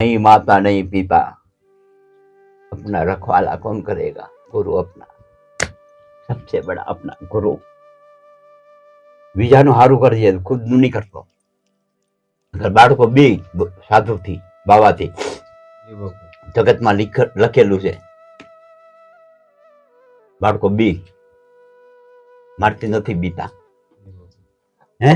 नहीं माता नहीं पिता अपना रखवाला कौन करेगा गुरु अपना सबसे बड़ा अपना ગુરુ બીજાનું સારું કરજે ખુદનું નહીં કરતો નકર બાળકો બી સાધુથી બાવાથી જી બાપુ જગતમાં લીખ- લખેલું છે બાળકો બી મારથી નથી બીતા જી બાપુ હે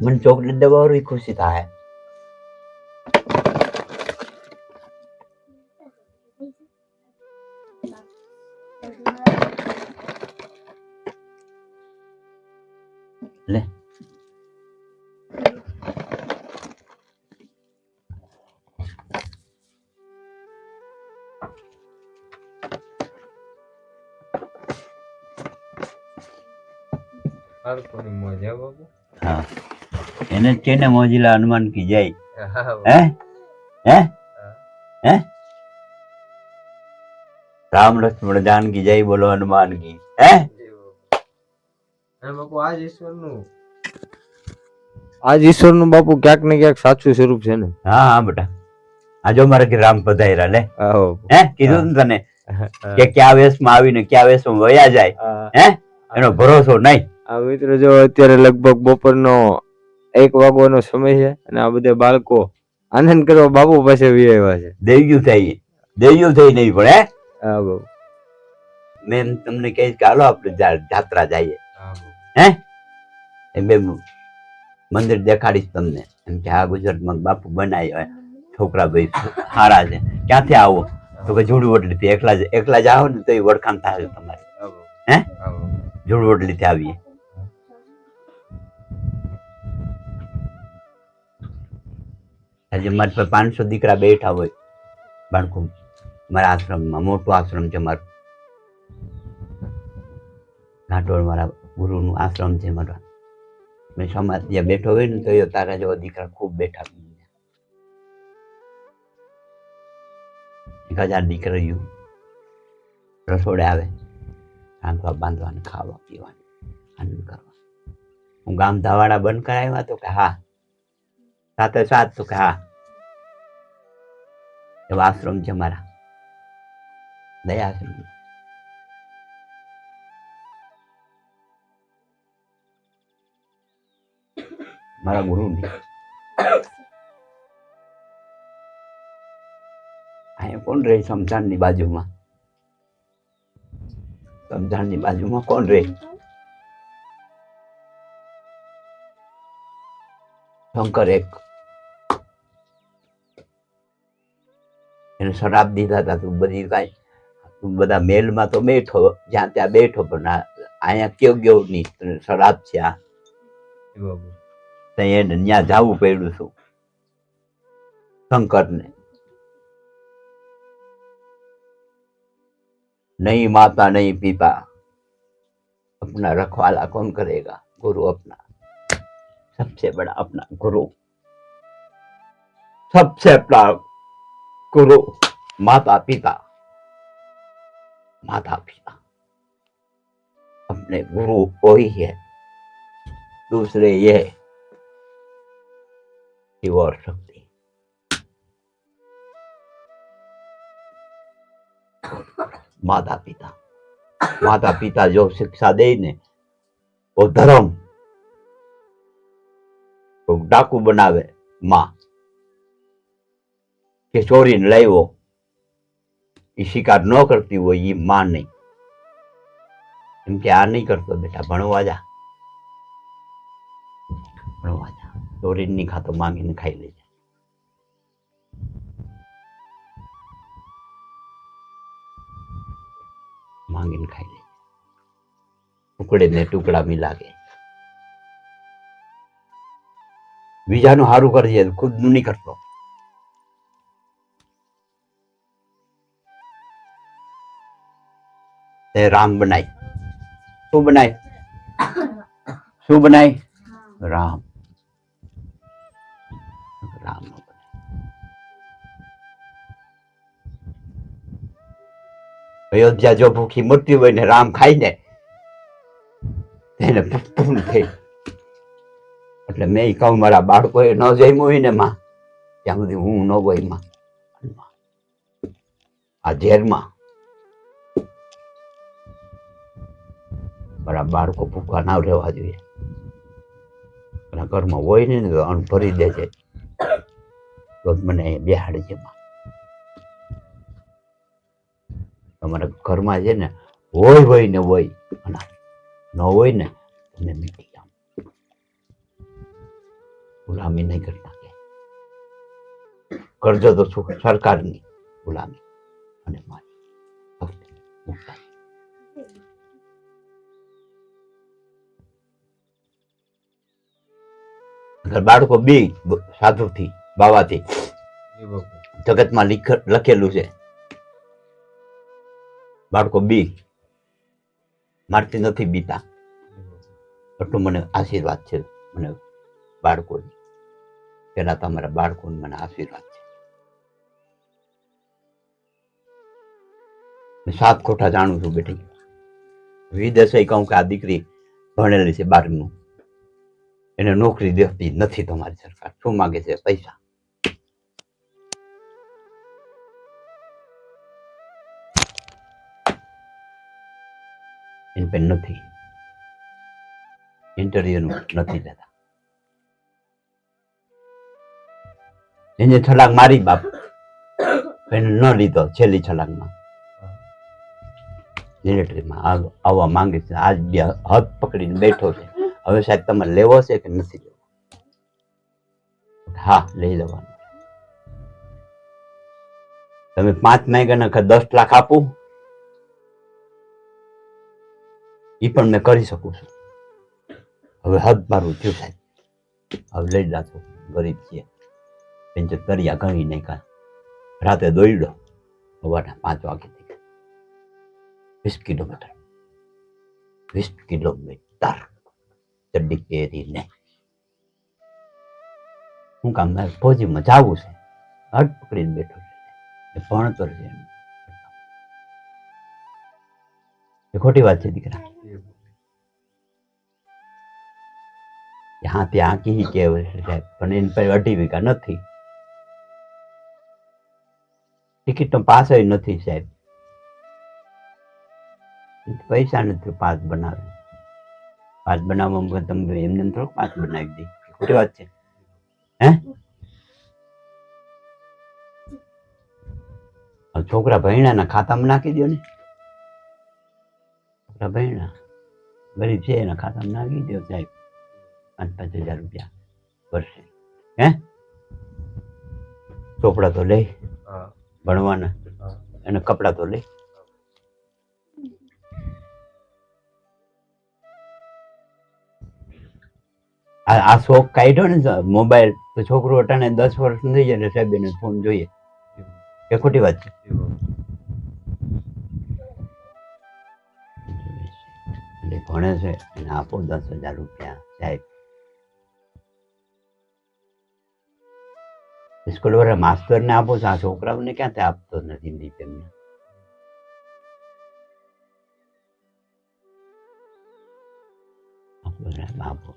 મને ચોકલેટ દબાવવાની ખુશી થાય લે બાળકોની મોજ હે બાપુ હા એને જ કહીને મોજીલા હનુમાન કી જય હા બાપુ. હે હે હા. હે રામ લક્ષ્મણ જાનકી જય બોલો હનુમાન કી હે જી બાપુ. અને બાપુ આજ ઈશ્વરનું આજ ઈશ્વરનું બાપુ ક્યાંક ને ક્યાંક સાચું સ્વરૂપ છે ને. હા હા બેટા. આજો મારે કે રામ પધાર્યા લે. હે કીધું તને કે ક્યાં વેશમાં આવીને ક્યાં વેશમાં વયા જાય હે. એનો ભરોસો નહીં. આ મિત્રો જો અત્યારે લગભગ બપોરનો એક વાગવાનો સમય છે અને આ બધા બાળકો આનંદ કરવા બાપુ પાસે વી આવ્યા છે. દેવ્યું થઈ દેવ્યું થઈ નહીં પણ હે? હા બાપુ મેં તમને કહીશ કે હાલો આપણે જાત્રા જઈએ. હા. હે એ બે મંદિર દેખાડીશ તમને. એમ કે આ ગુજરાતમાં બાપુ બનાવ્યો છોકરા ભાઈ સારા છે. ક્યાંથી આવો? તો કે જુડવટલીથી એકલા જ એકલા જ આવો ને તો એ વડખાણ થાય તમારે. હા. હે? જોડું. જુડવટલીથી આવીએ. આજે મારી પર પાંચસો દીકરા બેઠા હોય બાળકો. મારા આશ્રમમાં મોટો આશ્રમ છે મારો. ઘાટોળ મારા ગુરુનું આશ્રમ છે મારા. મેં સમાજ ત્યાં બેઠો હોય ને તો એ તારા જેવા દીકરા ખૂબ બેઠા એક હજાર દીકરીઓ રસોડે આવે, રાંધવા બાંધવાનું ખાવા પીવાનું આનંદ કરવા. હું ગામ ધાવાડા બંધ કરાવ્યા તો કે હા, સાથે સાત તો કે હા. એવા આશ્રમ છે મારા. દયા આશ્રમ મારા ગુરુની અહીંયા કોણ રહે શમશાનની બાજુમાં શમશાનની બાજુમાં કોણ રહે શંકર એક એને શરાબ દીધા હતા, તું બધી કાંઈ, તું બધા મેલમાં તો બેઠો, જ્યાં ત્યાં બેઠો, પણ અહીંયા કેવું ગયો નહીં શરાબ છે આ. તો એને ત્યાં જવું પડ્યું છું શંકરને नहीं माता नहीं पिता अपना रखवाला कौन करेगा गुरु अपना सबसे बड़ा अपना गुरु सबसे अपना गुरु माता पिता माता पिता अपने गुरु वही है दूसरे ये you are something. માતા પિતા માતા પિતા જો શિક્ષા દે ને તો ધર્મ ડાકુ બનાવે માં કે ચોરીને લાવ્યો એ શિકાર ન કરતી હોય એ માં નહીં. એમ કે આ નહીં કરતો બેટા ભણવા જા. ભણવા જા. નહીં ખાતો માંગીને ખાઈ લેજે માંગીને ખાઈ લે ટુકડે ને ટુકડા મિલા કે બીજાનું સારું કરજે ખુદનું નહીં કરતો તે રામ બનાય શું બનાય શું બનાય રામ રામ અયોધ્યા જો ભૂખી મૃત્યુ હોય ને રામ ખાઈ ને એને પૂર્ણ થઈ. એટલે મેં કહું, મારા બાળકોએ ન જમ્યું હોય ને માં, ત્યાં સુધી હું ન હોયમાં. આ ઝેરમાં. મારા બાળકો ભૂખા ના રહેવા જોઈએ. ઘરમાં હોય ને અન્ન ભરી દે છે મને બેહાડે તમારા ઘરમાં છે ને હોય હોય ને હોય ન હોય ને તમે મીઠી આમ. ગુલામી નહીં કરતા કે કરજો તો શું સરકારની ગુલામી અને મારી બાળકો બે સાધુથી બાવાથી. જગતમાં લીખ- લખેલું છે. બાળકો બી. મારતી નથી બીતા. એટલું મને આશીર્વાદ છે. મને બાળકોની પેલા તમારા બાળકોને મને આશીર્વાદ છે. સાત ખોટા જાણું છું બેટી. વિદેશે કહું કે આ દીકરી ભણેલી છે બારનું. એને નોકરી દેતી નથી તમારી સરકાર. શું માગે છે? પૈસા. એની પેન નથી ઇન્ટરવ્યુ નથી લેતા એને છલાંગ મારી બાપ એને ન લીધો છેલ્લી છલાંગમાં મિલિટરીમાં આવવા માંગે છે આજ બે હાથ પકડીને બેઠો છે હવે સાહેબ તમારે લેવો છે કે નથી લેવો હા લઈ લેવાનો તમે પાંચ માંગ્યા કે દસ લાખ આપું એ પણ મેં કરી શકું છું. હવે હદ મારું થયું સાહેબ. હવે લઈ જાતો ગરીબ છીએ. પેન્શન તરિયા ગણી નહીં કાં રાતે દોડ્યો સવારના પાંચ વાગે વીસ કિલોમીટર. વીસ કિલોમીટર ચડ્ડી પહેરીને હું કામ ફૌજીમાં જાવું છે. હટ પકડીને બેઠો છે. ભણતર છે એ ખોટી વાત છે દીકરા. હા, ત્યાં કી કે સાહેબ પણ એની પાસે અઢી વીઘા નથી. ટિકિટ તો પાસ નથી સાહેબ. પૈસા નથી પાસ બનાવે. પાસ બનાવવામાં તમે એમને થોડો પાસ બનાવી દે. ખોટી વાત છે. હે? છોકરા ભણ્યાના ખાતામાં નાખી દો ને. છોકરા ભૈણા. ગરીબ છે એના ખાતામાં નાખી દો સાહેબ. પાંચ પાંચ હજાર રૂપિયા વર્ષે હે? ચોપડા તો લે ભણવાના અને કપડાં તો લે આ શોખ કાઢ્યો ને મોબાઈલ તો છોકરો અટાણે દસ વર્ષ થઈ જાય એટલે સાહેબ એને ફોન જોઈએ. એ ખોટી વાત છે. ભણે છે એને આપો દસ હજાર રૂપિયા સાહેબ. સ્કૂલ વાળા માસ્તરને આપો છો? આ છોકરાઓને ક્યાંથી આપતો નથી એમને આપો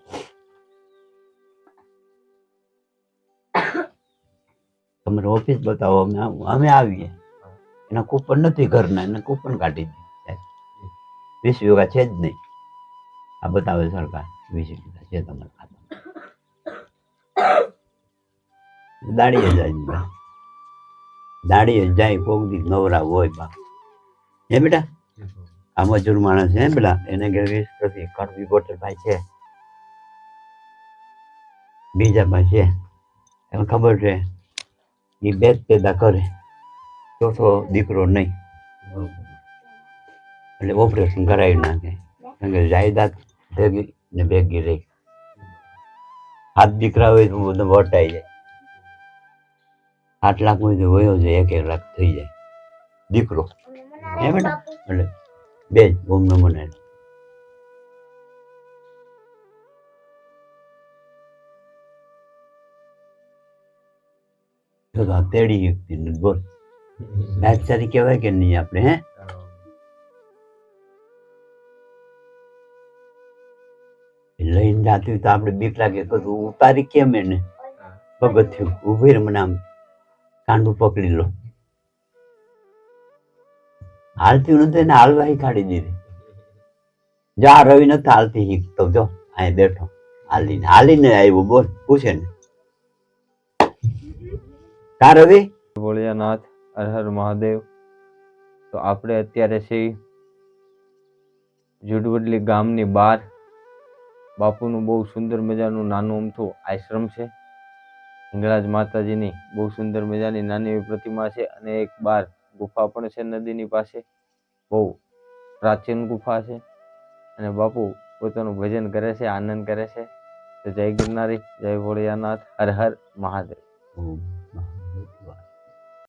તમારે ઓફિસ બતાવો, અમે અમે આવીએ. એના કૂપન નથી ઘરના, એને કૂપન કાઢી દે. વીસ વીઘા છે જ નહીં. આ બતાવે સરકાર, વીસ વીઘા છે તમારા ખાતામાં. દાડીએ જાય બા. દાડીએ જાય કોક દી નવરા હોય બા. હે બેટા? આ મજૂર માણસ હે પેલા એને ઘેર વીસ પ્રતિ કડવી બોટલ ભાઈ છે. બીજા ભાઈ છે. એને ખબર છે? એ બે પેદા કરે. ચોથો દીકરો નહીં. એટલે ઓપરેશન કરાવી નાખે. કારણ કે જાયદાદ ભેગી ને ભેગી રહી. હાથ દીકરા હોય તો બધું વટાઈ જાય. આઠ લાખ તો વયો જાય એક એક લાખ થઈ જાય. દીકરો. હે બેટા એટલે બે જ ઓમ તો આ તેડી વ્યક્તિ બોલ. લાચારી કહેવાય કે નહીં આપણે હે? લઈને જાતી તો આપણે બીક લાગે. કશું ઉતારી કેમ એને? પગથિયું ઊભી રે મને આમ કાંડું પકડી લો. હાલતી નથી એને હાલવા કાઢી દીધી. જો આ રવિ નથી હાલતી શીખતો જો અહીં બેઠો. હાલીને હાલીને આવ્યો, બોલ, પૂછે ને. કા રવિ? ભોળિયાનાથ અરહર હર મહાદેવ. તો આપણે અત્યારે છીએ જુડવડલી ગામની બહાર. બાપુનું બહુ સુંદર મજાનું નાનું અમથું આશ્રમ છે. હિંગળાજ માતાજીની બહુ સુંદર મજાની નાની એવી પ્રતિમા છે અને એક બાર ગુફા પણ છે નદીની પાસે. બહુ પ્રાચીન ગુફા છે અને બાપુ પોતાનું ભજન કરે છે, આનંદ કરે છે. તો જય ગિરનારી, જય ભોળિયાનાથ, હર હર મહાદેવ.